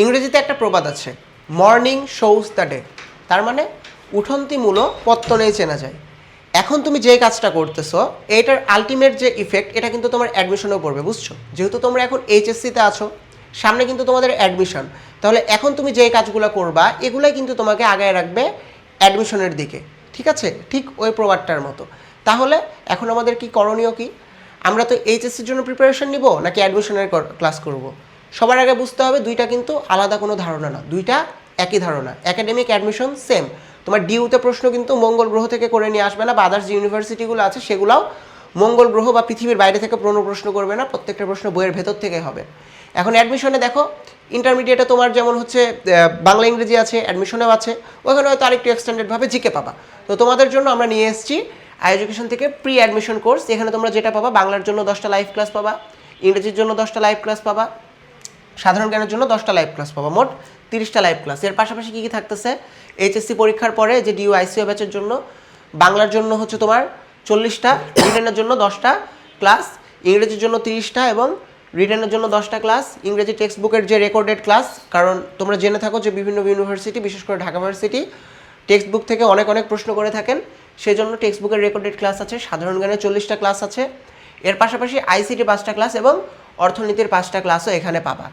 ইংরেজিতে একটা প্রবাদ আছে মর্নিং শোজ দ্য ডে তার মানে উঠন্তি মূলো পত্তনেই চেনা যায়। এখন তুমি যে কাজটা করতেছো এইটার আলটিমেট যে ইফেক্ট এটা কিন্তু তোমার অ্যাডমিশনেও পড়বে, বুঝছ? যেহেতু তোমরা এখন এইচএসসিতে আছো, সামনে কিন্তু তোমাদের অ্যাডমিশন তাহলে এখন তুমি যে কাজগুলো করবা, এগুলাই কিন্তু তোমাকে আগায় রাখবে অ্যাডমিশনের দিকে। ঠিক আছে? ঠিক ওই প্রবাদটার মতো। তাহলে এখন আমাদের কি করণীয় কি? আমরা তো এইচএসসির জন্য প্রিপারেশন নিব, নাকি অ্যাডমিশনের ক্লাস করব? সবার আগে বুঝতে হবে দুইটা কিন্তু আলাদা কোনো ধারণা না। দুইটা একই ধারণা। একাডেমিক অ্যাডমিশন সেম তোমার ডিউতে প্রশ্ন কিন্তু মঙ্গল গ্রহ থেকে করে নিয়ে আসবে না, বা আদার্স যে ইউনিভার্সিটিগুলো আছে সেগুলোও মঙ্গল গ্রহ বা পৃথিবীর বাইরে থেকে কোনো প্রশ্ন করবে না, প্রত্যেকটা প্রশ্ন বইয়ের ভেতর থেকে হবে। এখন অ্যাডমিশনে দেখো ইন্টারমিডিয়েটে তোমার যেমন হচ্ছে বাংলা, ইংরেজি আছে অ্যাডমিশনেও আছে, ওখানে হয়তো আরেকটু এক্সটেন্ডেডভাবে জিকে পাবা। তো তোমাদের জন্য আমরা নিয়ে এসেছি আই এডুকেশন থেকে প্রি অ্যাডমিশন কোর্স এখানে তোমরা যেটা পাবা, বাংলার জন্য দশটা লাইভ ক্লাস পাবা, ইংরেজির জন্য দশটা লাইভ ক্লাস পাবা সাধারণ জ্ঞানের জন্য দশটা লাইভ ক্লাস পাবা, মোট তিরিশটা লাইভ ক্লাস এর পাশাপাশি কী কী থাকতেছে? এইচএসসি পরীক্ষার পরে যে ডিউ আইসিও ব্যাচের জন্য, বাংলার জন্য হচ্ছে তোমার চল্লিশটা রিটেনের জন্য দশটা ক্লাস ইংরেজির জন্য তিরিশটা এবং রিটেনের জন্য দশটা ক্লাস ইংরেজি টেক্সট বুকের যে রেকর্ডেড ক্লাস কারণ তোমরা জেনে থাকো যে বিভিন্ন ইউনিভার্সিটি বিশেষ করে ঢাকা ইউনিভার্সিটি টেক্সট বুক থেকে অনেক অনেক প্রশ্ন করে থাকেন। সেই জন্য টেক্সট বুকের রেকর্ডেড ক্লাস আছে, সাধারণ জ্ঞানের চল্লিশটা ক্লাস আছে। এর পাশাপাশি আইসিটি পাঁচটা ক্লাস এবং অর্থনীতির পাঁচটা ক্লাসও এখানে পাবা।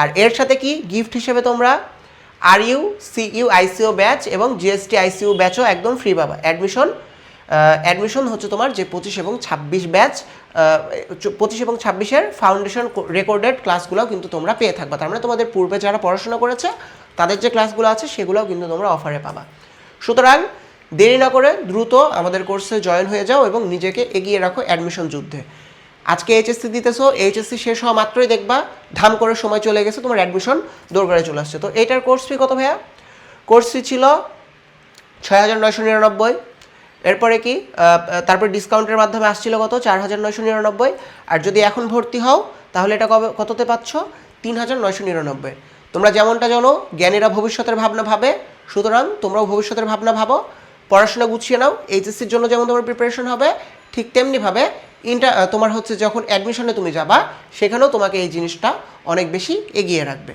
আর এর সাথে কি? গিফট হিসেবে তোমরা আর ইউ সি ইউ আইসিও ব্যাচ এবং জিএসটি আইসিউ ব্যাচও একদম ফ্রি পাবা। অ্যাডমিশন অ্যাডমিশন হচ্ছে তোমার যে পঁচিশ এবং ছাব্বিশ ব্যাচ পঁচিশ এবং ছাব্বিশের ফাউন্ডেশন রেকর্ডেড ক্লাসগুলোও কিন্তু তোমরা পেয়ে থাকবা। তার মানে তোমাদের পূর্বে যারা পড়াশোনা করেছে, তাদের যে ক্লাসগুলো আছে, সেগুলোও কিন্তু তোমরা অফারে পাবা। সুতরাং দেরি না করে দ্রুত আমাদের কোর্সে জয়েন হয়ে যাও এবং নিজেকে এগিয়ে রাখো অ্যাডমিশন যুদ্ধে। আজকে এইচএসসি দিতেছো এইচএসসি শেষ হওয়া মাত্রই দেখবা ধাম করে সময় চলে গেছে, তোমার অ্যাডমিশন দৌড়গড়ে চলে আসছে। তো এইটার কোর্স ফি কত ভাইয়া? কোর্স ফি ছিল ছয় হাজার নয়শো নিরানব্বই। এরপরে কি তারপর ডিসকাউন্টের মাধ্যমে আসছিল কত? চার হাজার নয়শো নিরানব্বই। আর যদি এখন ভর্তি হও, তাহলে এটা কবে, কততে পাচ্ছ? তিন হাজার নয়শো নিরানব্বই। তোমরা যেমনটা জানো, জ্ঞানীরা ভবিষ্যতের ভাবনা ভাবে, সুতরাং তোমরাও ভবিষ্যতের ভাবনা ভাবো। পড়াশোনা গুছিয়ে নাও এইচএসসির জন্য যেমন তোমার প্রিপারেশন হবে, ঠিক তেমনিভাবে ইন্টার তোমার হচ্ছে যখন অ্যাডমিশনে তুমি যাবা, সেখানেও তোমাকে এই জিনিসটা অনেক বেশি এগিয়ে রাখবে।